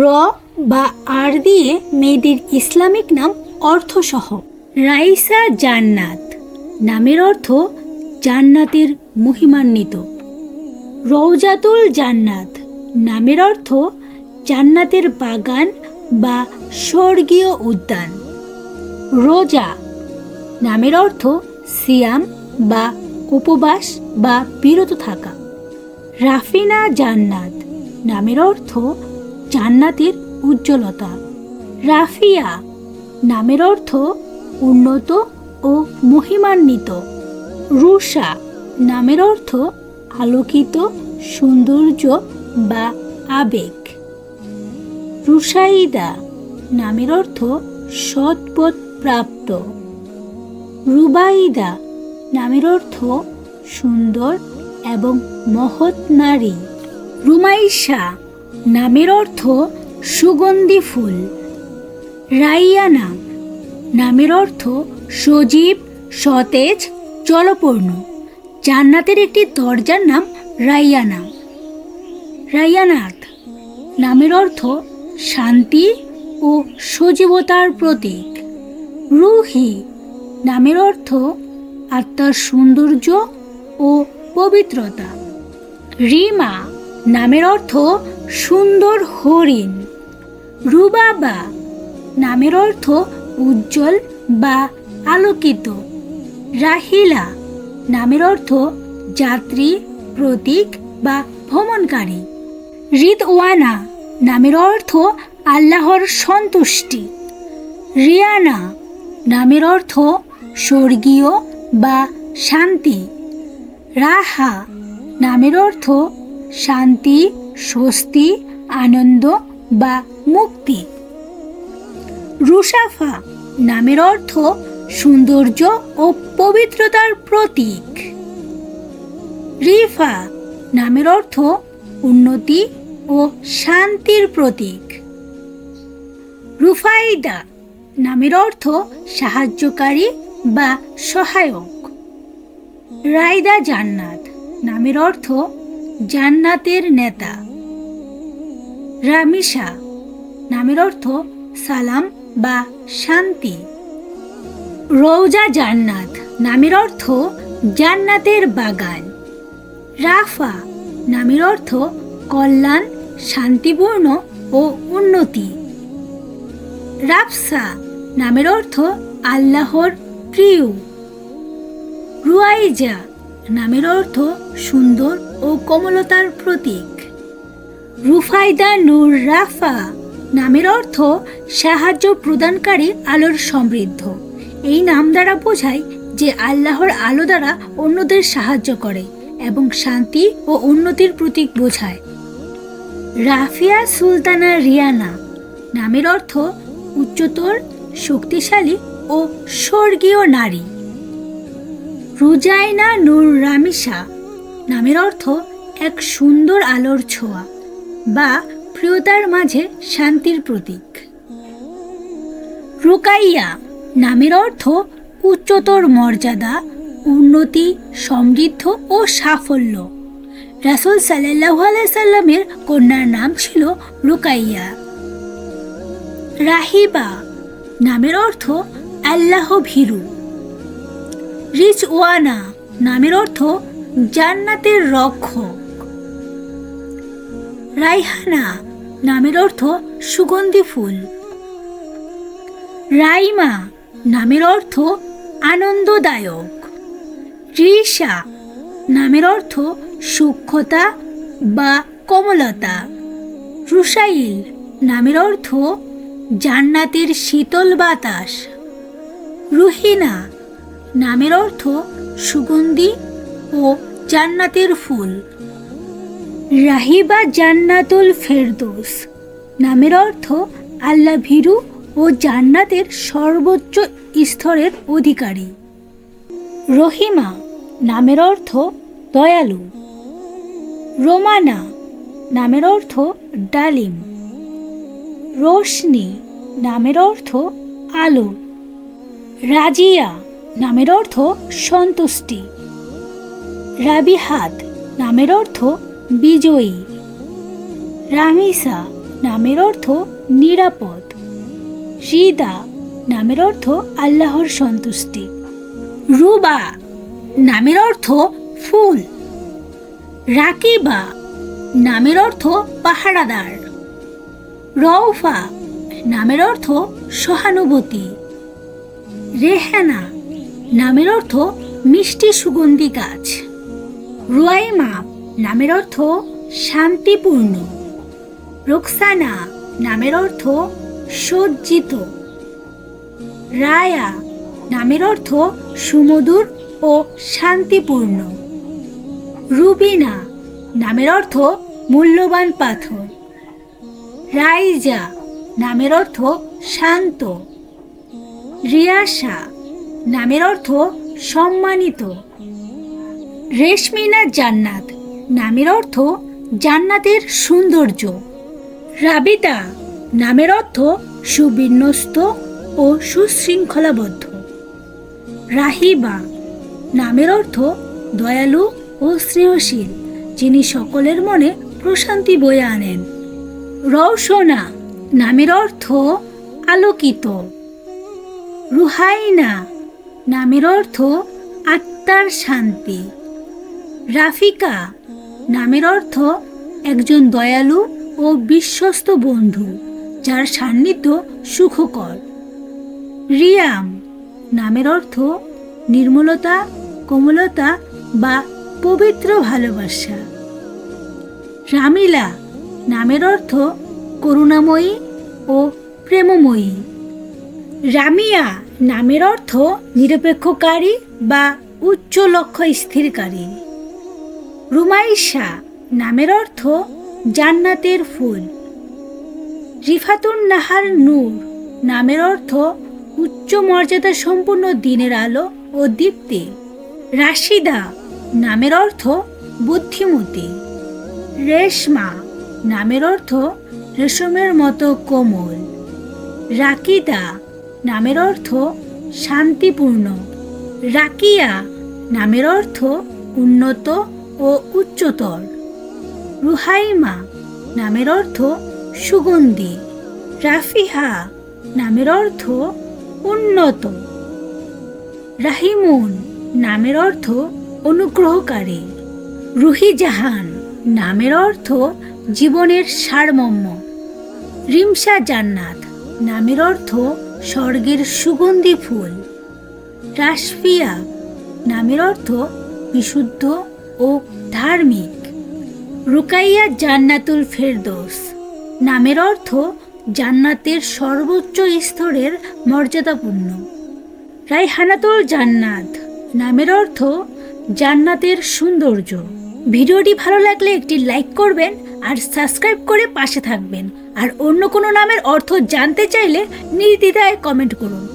র বা আর দিয়ে মেয়েদের ইসলামিক নাম অর্থসহ। রাইসা জান্নাত। নামের অর্থ জান্নাতের মহিমান্বিত। রৌজাতুল জান্নাত। নামের অর্থ জান্নাতের বাগান বা স্বর্গীয় উদ্যান। রোজা। নামের অর্থ সিয়াম বা উপবাস বা বিরত থাকা। রাফিনা জান্নাত। নামের অর্থ জান্নাতের উজ্জ্বলতা। রাফিয়া নামের অর্থ উন্নত ও মহিমান্বিত। রুষা নামের অর্থ আলোকিত, সৌন্দর্য বা আবেগ। রুষাইদা নামের অর্থ সৎপথ প্রাপ্ত। রুবাইদা নামের অর্থ সুন্দর এবং মহৎ নারী। রুমাইশা নামের অর্থ সুগন্ধি ফুল। রাইয়ানা নামের অর্থ সজীব, সতেজ, জলপূর্ণ। জান্নাতের একটি দরজার নাম রাইয়ানা রাইয়ানাথ। নামের অর্থ শান্তি ও সজীবতার প্রতীক। রুহি। নামের অর্থ আত্মার সৌন্দর্য ও পবিত্রতা। রিমা। নামের অর্থ সুন্দর হরিণ। রুবাবা নামের অর্থ উজ্জ্বল বা আলোকিত। রাহিলা নামের অর্থ যাত্রী, প্রতীক বা ভ্রমণকারী। রিদওয়ানা নামের অর্থ আল্লাহর সন্তুষ্টি। রিয়ানা নামের অর্থ স্বর্গীয় বা শান্তি। রাহা নামের অর্থ শান্তি স্বস্তি, আনন্দ বা মুক্তি। রুসাফা নামের অর্থ সৌন্দর্য ও পবিত্রতার প্রতীক। রিফা নামের অর্থ উন্নতি ও শান্তির প্রতীক। রুফাইদা নামের অর্থ সাহায্যকারী বা সহায়ক। রাইদা জান্নাত নামের অর্থ জান্নাতের নেতা। রামিসা নামের অর্থ সালাম বা শান্তি। রৌজা জান্নাত, নামের অর্থ জান্নাতের বাগান। রাফা, নামের অর্থ কল্যাণ, শান্তিপূর্ণ ও উন্নতি। রাফসা, নামের অর্থ আল্লাহর প্রিয়। রুয়াইজা, নামের অর্থ সুন্দর ও কোমলতার প্রতীক। রুফাইদা নূর রাফা নামের অর্থ সাহায্য প্রদানকারী আলোর সমৃদ্ধ। এই নাম দ্বারা বোঝায় যে আল্লাহর আলো দ্বারা অন্যদের সাহায্য করে এবং শান্তি ও উন্নতির প্রতীক বোঝায়। রাফিয়া সুলতানা রিয়ানা নামের অর্থ উচ্চতর, শক্তিশালী ও স্বর্গীয় নারী। রুজাইনা নূর রামিসা নামের অর্থ এক সুন্দর আলোর ছোঁয়া। বা প্রিয়তার মাঝে শান্তির প্রতীক। রুকাইয়া নামের অর্থ উচ্চতর মর্যাদা, উন্নতি, সমৃদ্ধ ও সাফল্য। রাসুল সাল্লাহ সাল্লামের কন্যার নাম ছিল রুকাইয়া। রাহিবা নামের অর্থ আল্লাহ ভীরু। রিচ ওয়ানা নামের অর্থ জান্নাতের রক্ষক রাইহানা নামের অর্থ সুগন্ধি ফুল। রাইমা নামের অর্থ আনন্দদায়ক। রিসা নামের অর্থ সূক্ষ্মতা বা কমলতা। রুসাইল নামের অর্থ জান্নাতের শীতল বাতাস। রুহিনা নামের অর্থ সুগন্ধি ও জান্নাতের ফুল। রাহিবা জান্নাতুল ফেরদৌস। নামের অর্থ আল্লাহ ভীরু ও জান্নাতের সর্বোচ্চ স্তরের অধিকারী। রহিমা নামের অর্থ দয়ালু। রোমানা নামের অর্থ ডালিম। রোশনি নামের অর্থ আলো। রাজিয়া নামের অর্থ সন্তুষ্টি। রাবিহাত নামের অর্থ বিজয়ী। রামিসা নামের অর্থ নিরাপদ। রিদা নামের অর্থ আল্লাহর সন্তুষ্টি। রুবা নামের অর্থ ফুল। রাকিবা নামের অর্থ পাহারাদার। রৌফা নামের অর্থ সহানুভূতি। রেহানা নামের অর্থ মিষ্টি সুগন্ধি গাছ। রুয়াইমা নামের অর্থ শান্তিপূর্ণ। রোকসানা নামের অর্থ সজ্জিত। রায়া নামের অর্থ সুমধুর ও শান্তিপূর্ণ। রুবিনা নামের অর্থ মূল্যবান পাথর। রাইজা নামের অর্থ শান্ত। রিয়াসা নামের অর্থ সম্মানিত। রেশমিনা জান্নাত নামের অর্থ জান্নাতের সৌন্দর্য। রাবিতা নামের অর্থ সুবিন্যস্ত ও সুশৃঙ্খলাবদ্ধ। রাহিবা নামের অর্থ দয়ালু ও স্নেহশীল যিনি সকলের মনে প্রশান্তি বয়ে আনেন। রওশনা নামের অর্থ আলোকিত। রুহাইনা নামের অর্থ আত্মার শান্তি। রাফিকা নামের অর্থ একজন দয়ালু ও বিশ্বস্ত বন্ধু, যার সান্নিধ্য সুখকর। রিয়াম নামের অর্থ নির্মলতা, কোমলতা বা পবিত্র ভালোবাসা। রামিলা নামের অর্থ করুণাময়ী ও প্রেমময়ী। রামিয়া নামের অর্থ নিরপেক্ষকারী বা উচ্চ লক্ষ্য স্থিরকারী রুমাইশা নামের অর্থ জান্নাতের ফুল। রিফাতুন নাহার নূর নামের অর্থ উচ্চ মর্যাদা সম্পন্ন দিনের আলো ও দীপ্তি। রাশিদা নামের অর্থ বুদ্ধিমতী। রেশমা নামের অর্থ রেশমের মতো কোমল। রাকিদা নামের অর্থ শান্তিপূর্ণ। রাকিয়া নামের অর্থ উন্নত ও উচ্চতর। রুহাইমা নামের অর্থ সুগন্ধি। রাফিহা নামের অর্থ উন্নত। রাহিমুন নামের অর্থ অনুগ্রহকারী। রুহি জাহান নামের অর্থ জীবনের সারমর্ম। রিমসা জান্নাত নামের অর্থ স্বর্গের সুগন্ধি ফুল। রাশফিয়া নামের অর্থ বিশুদ্ধ ও ধার্মিক। রুকাইয়া জান্নাতুল ফেরদৌস নামের অর্থ জান্নাতের সর্বোচ্চ স্তরের মর্যাদাপূর্ণ। রাইহানাতুল জান্নাত নামের অর্থ জান্নাতের সৌন্দর্য। ভিডিওটি ভালো লাগলে একটি লাইক করবেন আর সাবস্ক্রাইব করে পাশে থাকবেন। আর অন্য কোনো নামের অর্থ জানতে চাইলে নির্দ্বিধায় কমেন্ট করুন।